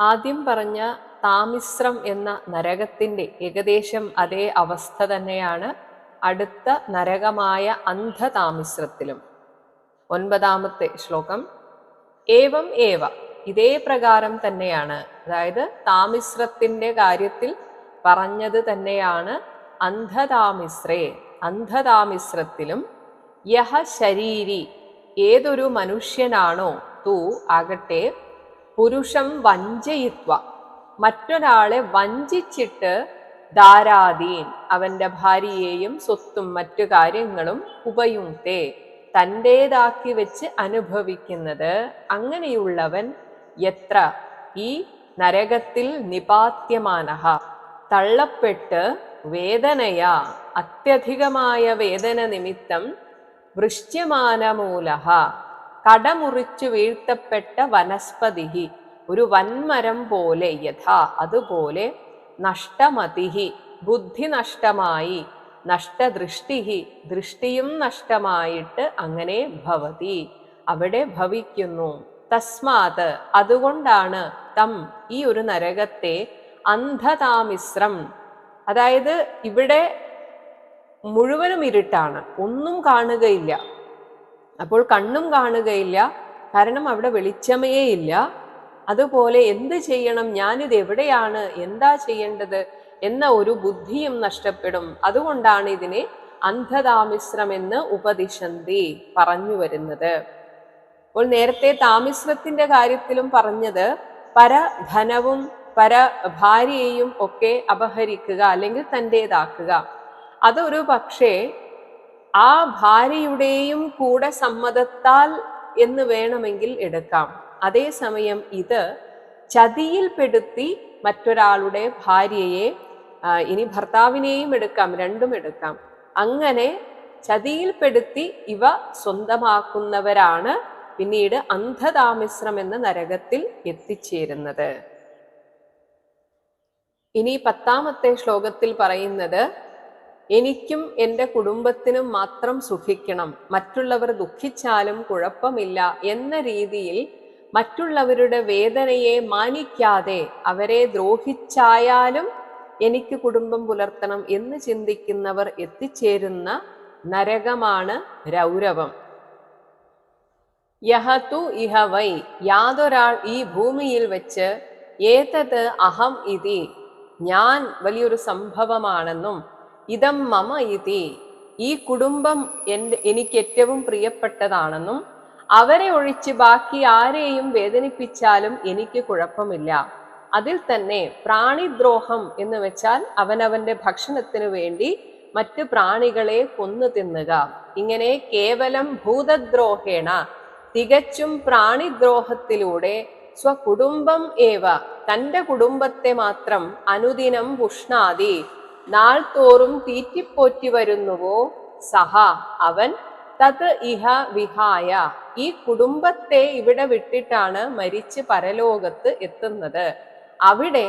ആദ്യം പറഞ്ഞ താമിശ്രം എന്ന നരകത്തിന്റെ ഏകദേശം അതേ അവസ്ഥ തന്നെയാണ് അടുത്ത നരകമായ അന്ധതാമിശ്രത്തിലും. ഒൻപതാമത്തെ ശ്ലോകം. ഏവം ഏവ ഇതേ പ്രകാരം തന്നെയാണ്. അതായത് താമിശ്രത്തിന്റെ കാര്യത്തിൽ പറഞ്ഞത് തന്നെയാണ് അന്ധതാമിശ്രേ. അന്ധതാമിശ്രത്തിലും യഹ ശരീരി ഏതൊരു മനുഷ്യനാണോ തൂ ആകട്ടെ പുരുഷം വഞ്ചയിത്വ. മറ്റൊരാളെ വഞ്ചിച്ചിട്ട് ധാരാധീൻ അവന്റെ ഭാര്യയെയും സ്വത്തും മറ്റു കാര്യങ്ങളും ഉപയുക്തേ തന്റേതാക്കി വെച്ച് അനുഭവിക്കുന്നത് അങ്ങനെയുള്ളവൻ എത്ര? ഈ നരകത്തിൽ നിപാത്യമാനഹ. തള്ളപ്പെട്ട് വേദനയാ. അത്യധികമായ വേദന നിമിത്തം വൃശ്യമാനമൂലഹ. കടമുറിച്ചു വീഴ്ത്തപ്പെട്ട വനസ്പതിഹി. ഒരു വൻമരം പോലെ യഥാ അതുപോലെ നഷ്ടമതിഹി. ബുദ്ധി നഷ്ടമായി നഷ്ടദൃഷ്ടിഹി. ദൃഷ്ടിയും നഷ്ടമായിട്ട് അങ്ങനെ ഭവതി. അവിടെ ഭവിക്കുന്നു. തസ്മാത് അതുകൊണ്ടാണ് തം ഈ ഒരു നരകത്തെ അന്ധതാമിശ്രം. അതായത് ഇവിടെ മുഴുവനും ഇരുട്ടാണ് ഒന്നും കാണുകയില്ല. അപ്പോൾ കണ്ണും കാണുകയില്ല കാരണം അവിടെ വെളിച്ചമയേ ഇല്ല. അതുപോലെ എന്ത് ചെയ്യണം? ഞാനിത് എവിടെയാണ്? എന്താ ചെയ്യേണ്ടത്? എന്ന ഒരു ബുദ്ധിയും നഷ്ടപ്പെടും. അതുകൊണ്ടാണ് ഇതിനെ അന്ധതാമിശ്രം എന്ന് ഉപദിശന്തി പറഞ്ഞു വരുന്നത്. അപ്പോൾ നേരത്തെ താമിശ്രത്തിന്റെ കാര്യത്തിലും പറഞ്ഞത് പരധനവും പര ഭാര്യയെയും ഒക്കെ അപഹരിക്കുക അല്ലെങ്കിൽ തന്റെതാക്കുക അതൊരു പക്ഷേ ആ ഭാര്യയുടെയും കൂടെ സമ്മതത്താൽ എന്ന് വേണമെങ്കിൽ എടുക്കാം. അതേസമയം ഇത് ചതിയിൽപ്പെടുത്തി മറ്റൊരാളുടെ ഭാര്യയെ ഇനി ഭർത്താവിനെയും എടുക്കാം രണ്ടും എടുക്കാം. അങ്ങനെ ചതിയിൽപ്പെടുത്തി ഇവ സ്വന്തമാക്കുന്നവരാണ് പിന്നീട് അന്ധതാമിശ്രം എന്ന നരകത്തിൽ എത്തിച്ചേരുന്നത്. ഇനി പത്താമത്തെ ശ്ലോകത്തിൽ പറയുന്നത് എനിക്കും എന്റെ കുടുംബത്തിനും മാത്രം സുഖിക്കണം. മറ്റുള്ളവർ ദുഃഖിച്ചാലും കുഴപ്പമില്ല എന്ന രീതിയിൽ മറ്റുള്ളവരുടെ വേദനയെ മാനിക്കാതെ അവരെ ദ്രോഹിച്ചായാലും എനിക്ക് കുടുംബം പുലർത്തണം എന്ന് ചിന്തിക്കുന്നവർ എത്തിച്ചേരുന്ന നരകമാണ് രൗരവം. യഹതു ഇഹ വൈ. യാതൊരാൾ ഈ ഭൂമിയിൽ വെച്ച് ഏതത് അഹം ഇതി. ഞാൻ വലിയൊരു സംഭവമാണെന്നും ഇതം മമ ഇതി. ഈ കുടുംബം എന്റെ എനിക്ക് ഏറ്റവും പ്രിയപ്പെട്ടതാണെന്നും അവരെ ഒഴിച്ച് ബാക്കി ആരെയും വേദനിപ്പിച്ചാലും എനിക്ക് കുഴപ്പമില്ല. അതിൽ തന്നെ പ്രാണിദ്രോഹം എന്ന് വെച്ചാൽ അവനവന്റെ ഭക്ഷണത്തിനു വേണ്ടി മറ്റു പ്രാണികളെ കൊന്നു തിന്നുക. ഇങ്ങനെ കേവലം ഭൂതദ്രോഹേണ തികച്ചും പ്രാണിദ്രോഹത്തിലൂടെ സ്വകുടുംബം ഏവ തന്റെ കുടുംബത്തെ മാത്രം അനുദിനം പുഷ്ണാതി നാൾ തോറും തീറ്റിപ്പോറ്റി വരുന്നുവോ? സഹ അവൻ തത് ഇഹ വിഹായ. ഈ കുടുംബത്തെ ഇവിടെ വിട്ടിട്ടാണ് മരിച്ച് പരലോകത്ത് എത്തുന്നത്. അവിടെ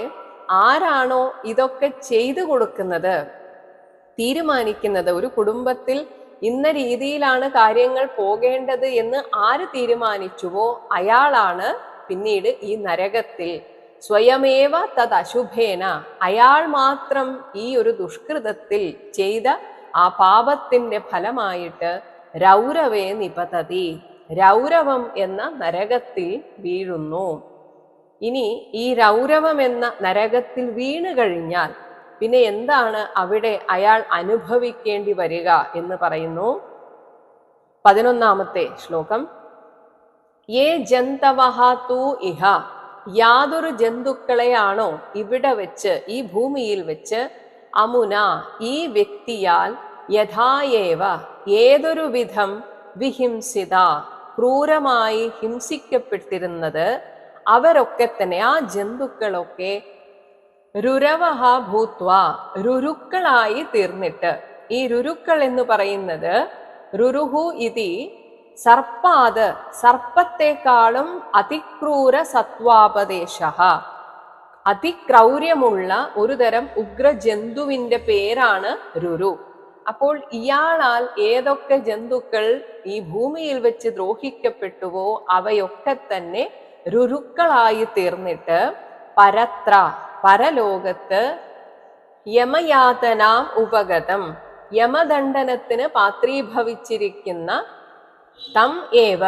ആരാണോ ഇതൊക്കെ ചെയ്തു കൊടുക്കുന്നത്? തീരുമാനിക്കുന്നത് ഒരു കുടുംബത്തിൽ ഇന്ന രീതിയിലാണ് കാര്യങ്ങൾ പോകേണ്ടത് എന്ന് ആര് തീരുമാനിച്ചുവോ? അയാളാണ് പിന്നീട് ഈ നരകത്തിൽ. സ്വയമേവ തത് അശുഭേന അയാൾ മാത്രം ഈ ഒരു ദുഷ്കൃതത്തിൽ ചെയ്ത ആ പാപത്തിന്റെ ഫലമായിട്ട് രൗരവേ നിപതതി. രൗരവം എന്ന നരകത്തിൽ വീഴുന്നു. ഇനി ഈ രൗരവം എന്ന നരകത്തിൽ വീണു കഴിഞ്ഞാൽ പിന്നെ എന്താണ് അവിടെ അയാൾ അനുഭവിക്കേണ്ടി വരിക എന്ന് പറയുന്നു? പതിനൊന്നാമത്തെ ശ്ലോകം. ഏ ജന്തവഹ തൂ ഇഹ. യാതൊരു ജന്തുക്കളെയാണോ ഇവിടെ വെച്ച് ഈ ഭൂമിയിൽ വെച്ച് അമുന ഈ വ്യക്തിയാൽ യഥായേവ ഏതൊരു വിധം വിഹിംസിത ക്രൂരമായി ഹിംസിക്കപ്പെട്ടിരുന്നത് അവരൊക്കെ തന്നെ ആ ജന്തുക്കളൊക്കെ രുരവഹ ഭൂത്വ രുരുക്കളായി തീർന്നിട്ട്. ഈ രുരുക്കൾ എന്ന് പറയുന്നത് രുരുഹു ഇതി സർപ്പാത് സർപ്പത്തെക്കാളും അതിക്രൂര സത്വാപദേശ. അതിക്രൗര്യമുള്ള ഒരു തരം ഉഗ്രജന്തുവിന്റെ പേരാണ് രുരു. അപ്പോൾ ഇയാളാൽ ഏതൊക്കെ ജന്തുക്കൾ ഈ ഭൂമിയിൽ വെച്ച് ദ്രോഹിക്കപ്പെട്ടുവോ അവയൊക്കെ തന്നെ രുരുക്കളായി തീർന്നിട്ട് പരത്ര പരലോകത്ത് യമയാതനാം ഉപഗതം. യമദണ്ഡനത്തിന് പാത്രീഭവിച്ചിരിക്കുന്ന തം ഏവ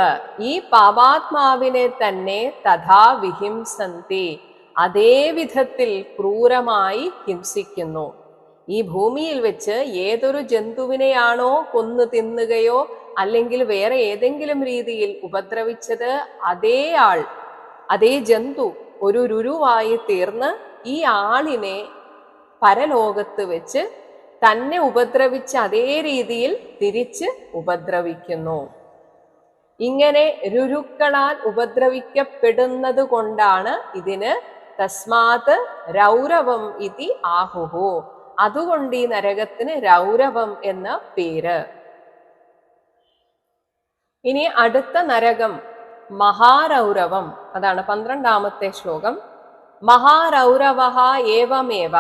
ഈ പാപാത്മാവിനെ തന്നെ തഥാ വിഹിംസന്തി അതേ വിധത്തിൽ ക്രൂരമായി ഹിംസിക്കുന്നു. ഈ ഭൂമിയിൽ വെച്ച് ഏതൊരു ജന്തുവിനെയാണോ കൊന്നു തിന്നുകയോ അല്ലെങ്കിൽ വേറെ ഏതെങ്കിലും രീതിയിൽ ഉപദ്രവിച്ചത് അതേ ആൾ അതേ ജന്തു ഒരു രുരുവായി തീർന്ന് ഈ ആളിനെ പരലോകത്ത് വെച്ച് തന്നെ ഉപദ്രവിച്ച അതേ രീതിയിൽ തിരിച്ച് ഉപദ്രവിക്കുന്നു. ഇങ്ങനെ രുരുക്കളാൽ ഉപദ്രവിക്കപ്പെടുന്നത് കൊണ്ടാണ് ഇതിന് തസ്മാത് രൗരവം ഇതി ആഹുഹു. അതുകൊണ്ട് ഈ നരകത്തിന് രൗരവം എന്ന പേര്. ഇനി അടുത്ത നരകം മഹാരൗരവം. അതാണ് പന്ത്രണ്ടാമത്തെ ശ്ലോകം. മഹാരൗരവ ഏവമേവ.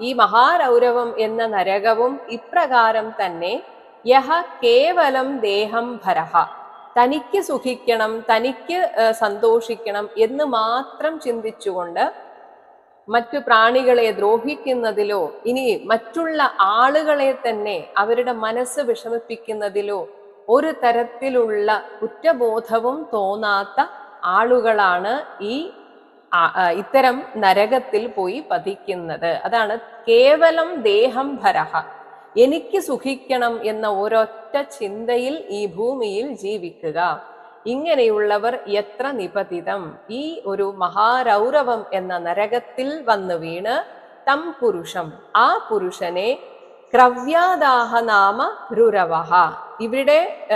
ഈ മഹാരൗരവം എന്ന നരകവും ഇപ്രകാരം തന്നെ യഹ കേവലം ദേഹം ഭരഹ തനിക്ക് സുഖിക്കണം തനിക്ക് സന്തോഷിക്കണം എന്ന് മാത്രം ചിന്തിച്ചുകൊണ്ട് മറ്റു പ്രാണികളെ ദ്രോഹിക്കുന്നതിലോ ഇനി മറ്റുള്ള ആളുകളെ തന്നെ അവരുടെ മനസ്സ് വിഷമിപ്പിക്കുന്നതിലോ ഒരു തരത്തിലുള്ള കുറ്റബോധവും തോന്നാത്ത ആളുകളാണ് ഈ ഇത്തരം നരകത്തിൽ പോയി പതിക്കുന്നത്. അതാണ് കേവലം ദേഹം ഭരഹ. എനിക്ക് സുഖിക്കണം എന്ന ഒരൊറ്റ ചിന്തയിൽ ഈ ഭൂമിയിൽ ജീവിക്കുക. ഇങ്ങനെയുള്ളവർ എത്ര നിപതിതം. ഈ ഒരു മഹാരൗരവം എന്ന നരകത്തിൽ വന്ന് വീണ് തം പുരുഷം. ആ പുരുഷനെ ക്രവ്യാദാഹ നാമ രുരവഹ. ഇവിടെ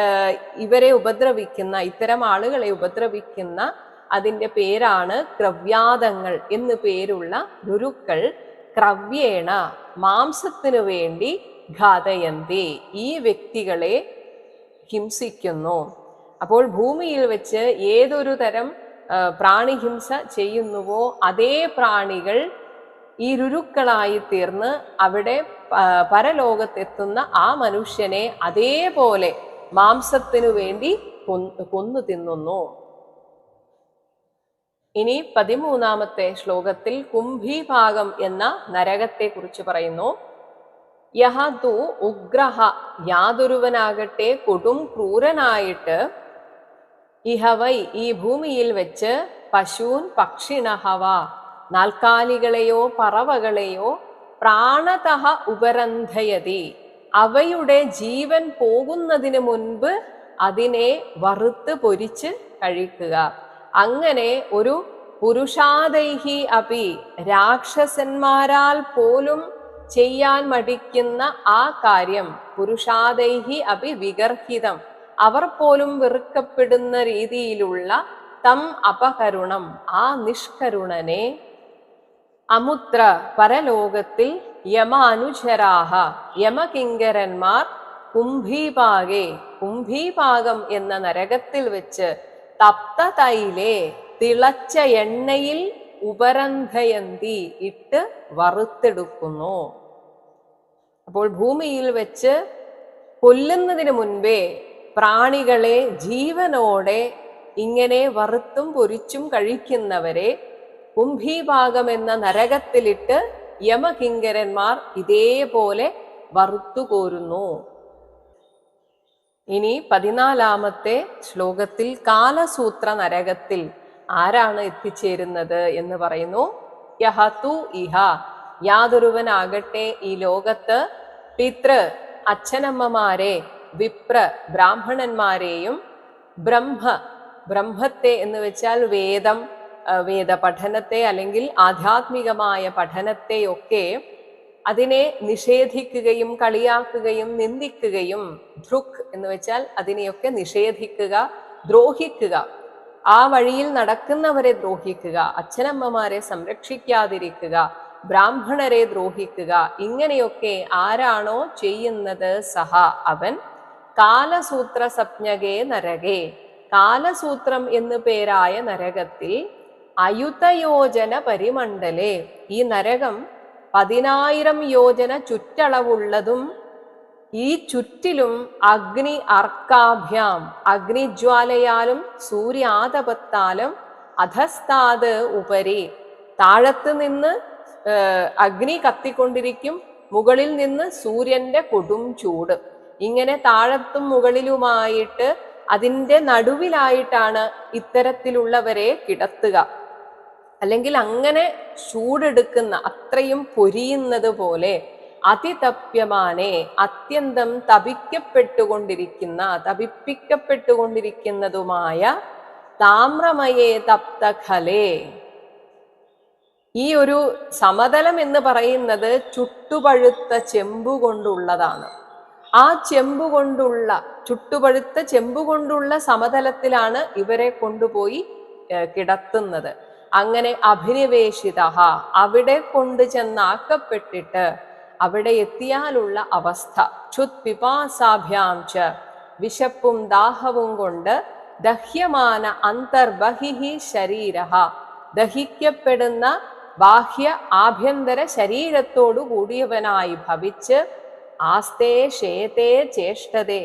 ഇവരെ ഉപദ്രവിക്കുന്ന ഇത്തരം ആളുകളെ ഉപദ്രവിക്കുന്ന അതിന്റെ പേരാണ് ക്രവ്യാദങ്ങൾ എന്നു പേരുള്ള രുരുക്കൾ ക്രവ്യേണ. മാംസത്തിനു വേണ്ടി ഘാതയന്തി. ഈ വ്യക്തികളെ ഹിംസിക്കുന്നു. അപ്പോൾ ഭൂമിയിൽ വെച്ച് ഏതൊരു തരം പ്രാണിഹിംസ ചെയ്യുന്നുവോ അതേ പ്രാണികൾ ഈ രുരുക്കളായി തീർന്ന് അവിടെ പരലോകത്തെത്തുന്ന ആ മനുഷ്യനെ അതേപോലെ മാംസത്തിനു വേണ്ടി കൊന്നു തിന്നുന്നു. ഇനി പതിമൂന്നാമത്തെ ശ്ലോകത്തിൽ കുംഭീഭാഗം എന്ന നരകത്തെ കുറിച്ച് പറയുന്നു. യഹ ഉഗ്രഹ യാതൊരുവനാകട്ടെ കൊടും ക്രൂരനായിട്ട് ഇഹവൈ ഈ ഭൂമിയിൽ വെച്ച് പശൂൻ പക്ഷിണഹവ നാൽക്കാലികളെയോ പറവകളെയോ പ്രാണതഹ ഉപരന്ധയതി അവയുടെ ജീവൻ പോകുന്നതിന് മുൻപ് അതിനെ വറുത്ത് പൊരിച്ച് കഴിക്കുക. അങ്ങനെ ഒരു പുരുഷാദൈഹി അപി രാക്ഷസന്മാരാൽ പോലും ചെയ്യാൻ മടിക്കുന്ന ആ കാര്യം പുരുഷാദൈഹി അഭി വിഗർഹിതം അവർ പോലും വെറുക്കപ്പെടുന്ന രീതിയിലുള്ള തം അപകരുണം ആ നിഷ്കരുണനെ അമുത്ര പരലോകത്തിൽ യമാനുചരാഹ യമകിങ്കരന്മാർ കുംഭീപാകെ കുംഭീപാകം എന്ന നരകത്തിൽ വെച്ച് തപ്ത തൈലെ തിളച്ച എണ്ണയിൽ ഉപരന്ധയന്തി ഇട്ട് വറുത്തെടുക്കുന്നു. അപ്പോൾ ഭൂമിയിൽ വെച്ച് കൊല്ലുന്നതിന് മുൻപേ പ്രാണികളെ ജീവനോടെ ഇങ്ങനെ വറുത്തും പൊരിച്ചും കഴിക്കുന്നവരെ കുംഭീഭാഗം എന്ന നരകത്തിലിട്ട് യമകിങ്കരന്മാർ ഇതേപോലെ വറുത്തു കോരുന്നു. ഇനി പതിനാലാമത്തെ ശ്ലോകത്തിൽ കാലസൂത്ര നരകത്തിൽ ആരാണ് എത്തിച്ചേരുന്നത് എന്ന് പറയുന്നു. യഹതു ഇഹ. യാതൊരുവനാകട്ടെ ഈ ലോകത്ത് പിതൃ അച്ഛനമ്മമാരെ വിപ്ര ബ്രാഹ്മണന്മാരെയും ബ്രഹ്മ ബ്രഹ്മത്തെ എന്ന് വെച്ചാൽ വേദം വേദ പഠനത്തെ അല്ലെങ്കിൽ ആധ്യാത്മികമായ പഠനത്തെയൊക്കെ അതിനെ നിഷേധിക്കുകയും കളിയാക്കുകയും നിന്ദിക്കുകയും ധൃക് എന്ന് വെച്ചാൽ അതിനെയൊക്കെ നിഷേധിക്കുക ദ്രോഹിക്കുക. ആ വഴിയിൽ നടക്കുന്നവരെ ദ്രോഹിക്കുക അച്ഛനമ്മമാരെ സംരക്ഷിക്കാതിരിക്കുക ബ്രാഹ്മണരെ ദ്രോഹിക്കുക ഇങ്ങനെയൊക്കെ ആരാണോ ചെയ്യുന്നത് സഹ അവൻ. കാലസൂത്ര സപ്ഞകേ നരകേ. കാലസൂത്രം എന്നു പേരായ നരകത്തിൽ അയുതയോജന പരിമണ്ഡലേ. ഈ നരകം പതിനായിരം യോജന ചുറ്റളവുള്ളതും ഈ ചുറ്റിലും അഗ്നി അർക്കാഭ്യാം. അഗ്നിജ്വാലയാലും സൂര്യാതപത്താലും അധസ്താത് ഉപരി. താഴത്ത് നിന്ന് അഗ്നി കത്തിക്കൊണ്ടിരിക്കും. മുകളിൽ നിന്ന് സൂര്യന്റെ കൊടും ചൂട്. ഇങ്ങനെ താഴത്തും മുകളിലുമായിട്ട് അതിന്റെ നടുവിലായിട്ടാണ് ഇത്തരത്തിലുള്ളവരെ കിടത്തുക. അല്ലെങ്കിൽ അങ്ങനെ ചൂടെടുക്കുന്ന അത്രയും പൊരിയുന്നത് പോലെ അതിതപ്യമാനെ അത്യന്തം തപിക്കപ്പെട്ടുകൊണ്ടിരിക്കുന്ന തപിപ്പിക്കപ്പെട്ടുകൊണ്ടിരിക്കുന്നതുമായ താമ്രമയേ തപ്തഖലേ. ഈ ഒരു സമതലം എന്ന് പറയുന്നത് ചുട്ടുപഴുത്ത ചെമ്പു കൊണ്ടുള്ളതാണ്. ആ ചെമ്പു കൊണ്ടുള്ള ചുട്ടുപഴുത്ത ചെമ്പു കൊണ്ടുള്ള സമതലത്തിലാണ് ഇവരെ കൊണ്ടുപോയി കിടത്തുന്നത്. അങ്ങനെ അഭിനിവേശിത അവിടെ കൊണ്ട് ചെന്നാക്കപ്പെട്ടിട്ട് അവിടെ എത്തിയാലുള്ള അവസ്ഥ. ക്ഷുത് പിപാസാഭ്യാം ച. വിശപ്പും ദാഹവും കൊണ്ട് ദഹ്യമാന അന്തർബഹിഹി ശരീര ദഹിക്കപ്പെടുന്ന ബാഹ്യ ആഭ്യന്തര ശരീരത്തോടു കൂടിയവനായി ഭവിച്ച് ആസ്തേ ശേതേ ചേഷ്ടതേ.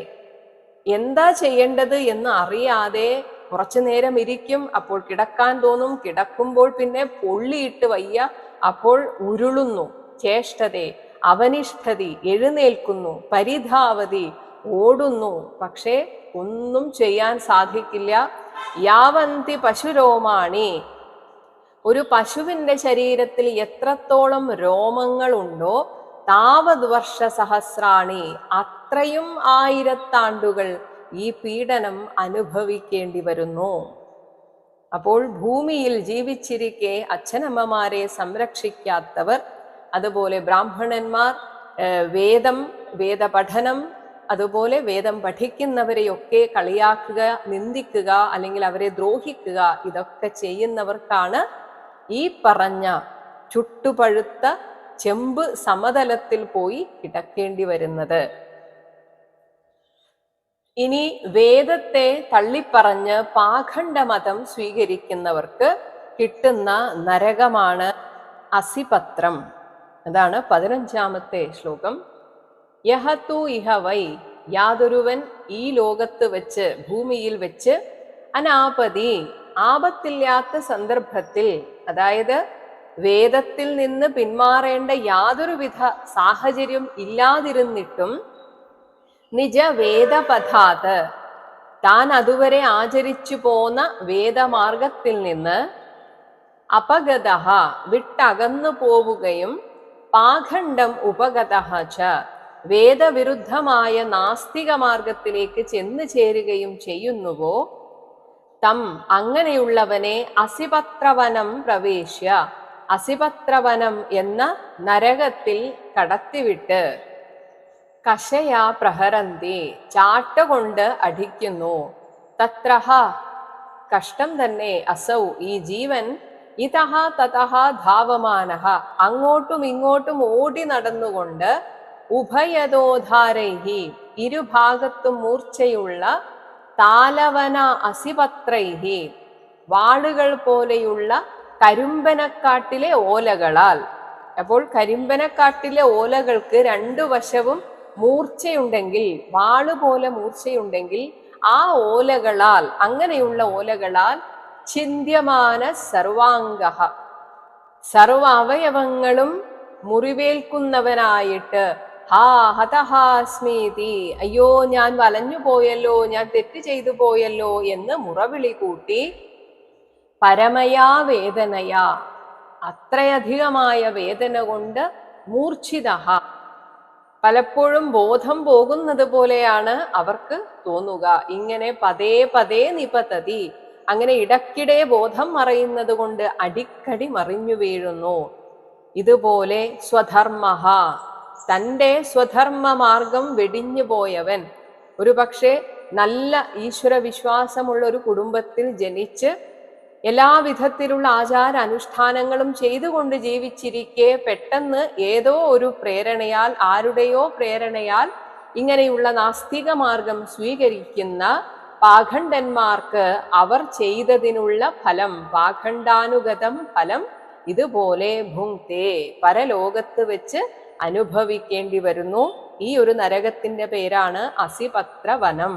എന്താ ചെയ്യേണ്ടത് എന്ന് അറിയാതെ കുറച്ചു നേരം ഇരിക്കും അപ്പോൾ കിടക്കാൻ തോന്നും കിടക്കുമ്പോൾ പിന്നെ പൊള്ളിയിട്ട് വയ്യ അപ്പോൾ ഉരുളുന്നു. ചേഷ്ടതേ. അവനിഷ്ഠതി എഴുന്നേൽക്കുന്നു പരിധാവതി ഓടുന്നു. പക്ഷേ ഒന്നും ചെയ്യാൻ സാധിക്കില്ല. യാവന്തി പശുരോമാണി. ഒരു പശുവിന്റെ ശരീരത്തിൽ എത്രത്തോളം രോമങ്ങളുണ്ടോ താവത് വർഷ സഹസ്രാണി അത്രയും ആയിരത്താണ്ടുകൾ ഈ പീഡനം അനുഭവിക്കേണ്ടി വരുന്നു. അപ്പോൾ ഭൂമിയിൽ ജീവിച്ചിരിക്കെ അച്ഛനമ്മമാരെ സംരക്ഷിക്കാത്തവർ അതുപോലെ ബ്രാഹ്മണന്മാർ വേദം വേദപഠനം അതുപോലെ വേദം പഠിക്കുന്നവരെയൊക്കെ കളിയാക്കുക നിന്ദിക്കുക അല്ലെങ്കിൽ അവരെ ദ്രോഹിക്കുക ഇതൊക്കെ ചെയ്യുന്നവർക്കാണ് ഈ പറഞ്ഞ ചുട്ടുപഴുത്ത ചെമ്പ് സമതലത്തിൽ പോയി കിടക്കേണ്ടി വരുന്നത്. ഇനി വേദത്തെ തള്ളിപ്പറഞ്ഞ് പാഖണ്ഡമതം സ്വീകരിക്കുന്നവർക്ക് കിട്ടുന്ന നരകമാണ് അസിപത്രം. അതാണ് പതിനഞ്ചാമത്തെ ശ്ലോകം. യഹത്തു ഇഹ വൈ യാതൊരുവൻ ഈ ലോകത്ത് വെച്ച് ഭൂമിയിൽ വെച്ച് അനാപതി ആപത്തില്ലാത്ത സന്ദർഭത്തിൽ അതായത് വേദത്തിൽ നിന്ന് പിന്മാറേണ്ട യാതൊരുവിധ സാഹചര്യം ഇല്ലാതിരുന്നിട്ടും നിജ വേദപഥാത് താൻ അതുവരെ ആചരിച്ചു പോന്ന വേദമാർഗത്തിൽ നിന്ന് അപഗത വിട്ടകന്നു പോവുകയും പാഖണ്ഡം ഉപഗത ച. വേദവിരുദ്ധമായ നാസ്തിക മാർഗത്തിലേക്ക് ചെന്നു ചേരുകയും ചെയ്യുന്നുവോ? തം അങ്ങനെയുള്ളവനെ അസിപത്രവനം പ്രവേശ്യ. അസിപത്രവനം എന്ന നരകത്തിൽ കടത്തിവിട്ട് കഷയാ പ്രഹരന്തി ചാട്ടുകൊണ്ട് അടിക്കുന്നു. തത്രഹ കഷ്ടം തന്നെ അസൗ. ഈ ജീവൻ ഇതഹ തതഹ ധാവമാനഹ. അങ്ങോട്ടും ഇങ്ങോട്ടും ഓടി നടന്നുകൊണ്ട് ഉഭയതോധാരൈഹി ഇരുഭാഗത്തും മൂർച്ചയുള്ള താലവന അസിപത്രൈഹി വാളുകൾ പോലെയുള്ള കരിമ്പനക്കാട്ടിലെ ഓലകളാൽ. അപ്പോൾ കരിമ്പനക്കാട്ടിലെ ഓലകൾക്ക് രണ്ടു വശവും മൂർച്ചയുണ്ടെങ്കിൽ വാൾ പോലെ മൂർച്ചയുണ്ടെങ്കിൽ ആ ഓലകളാൽ അങ്ങനെയുള്ള ഓലകളാൽ ചിന്യമാന സർവാംഗ. സർവ അവയവങ്ങളും മുറിവേൽക്കുന്നവനായിട്ട് ഹാ ഹതഹാസ്മീതി. അയ്യോ ഞാൻ വലഞ്ഞു പോയല്ലോ ഞാൻ തെറ്റ് ചെയ്തു പോയല്ലോ എന്ന് മുറവിളി കൂട്ടി പരമയാ വേദനയാ. അത്രയധികമായ വേദന കൊണ്ട് മൂർച്ഛിത. പലപ്പോഴും ബോധം പോകുന്നത് പോലെയാണ് അവർക്ക് തോന്നുക. ഇങ്ങനെ പതേ പതേ നിപതതി. അങ്ങനെ ഇടയ്ക്കിടെ ബോധം മറയുന്നത് കൊണ്ട് അടിക്കടി മറിഞ്ഞു വീഴുന്നു. ഇതുപോലെ സ്വധർമ്മ തന്റെ സ്വധർമ്മ മാർഗം വെടിഞ്ഞു പോയവൻ ഒരുപക്ഷെ നല്ല ഈശ്വര വിശ്വാസമുള്ള ഒരു കുടുംബത്തിൽ ജനിച്ച് എല്ലാ വിധത്തിലുള്ള ആചാര അനുഷ്ഠാനങ്ങളും ചെയ്തുകൊണ്ട് ജീവിച്ചിരിക്കെ പെട്ടെന്ന് ഏതോ ഒരു പ്രേരണയാൽ ആരുടെയോ പ്രേരണയാൽ ഇങ്ങനെയുള്ള നാസ്തിക മാർഗം സ്വീകരിക്കുന്ന പാഖണ്ഡന്മാർക്ക് അവർ ചെയ്തതിനുള്ള ഫലം പാഖണ്ഡാനുഗതം ഫലം ഇതുപോലെ ഭുങ്തേ പരലോകത്ത് വെച്ച് അനുഭവിക്കേണ്ടി വരുന്നു. ഈ ഒരു നരകത്തിന്റെ പേരാണ് അസിപത്ര വനം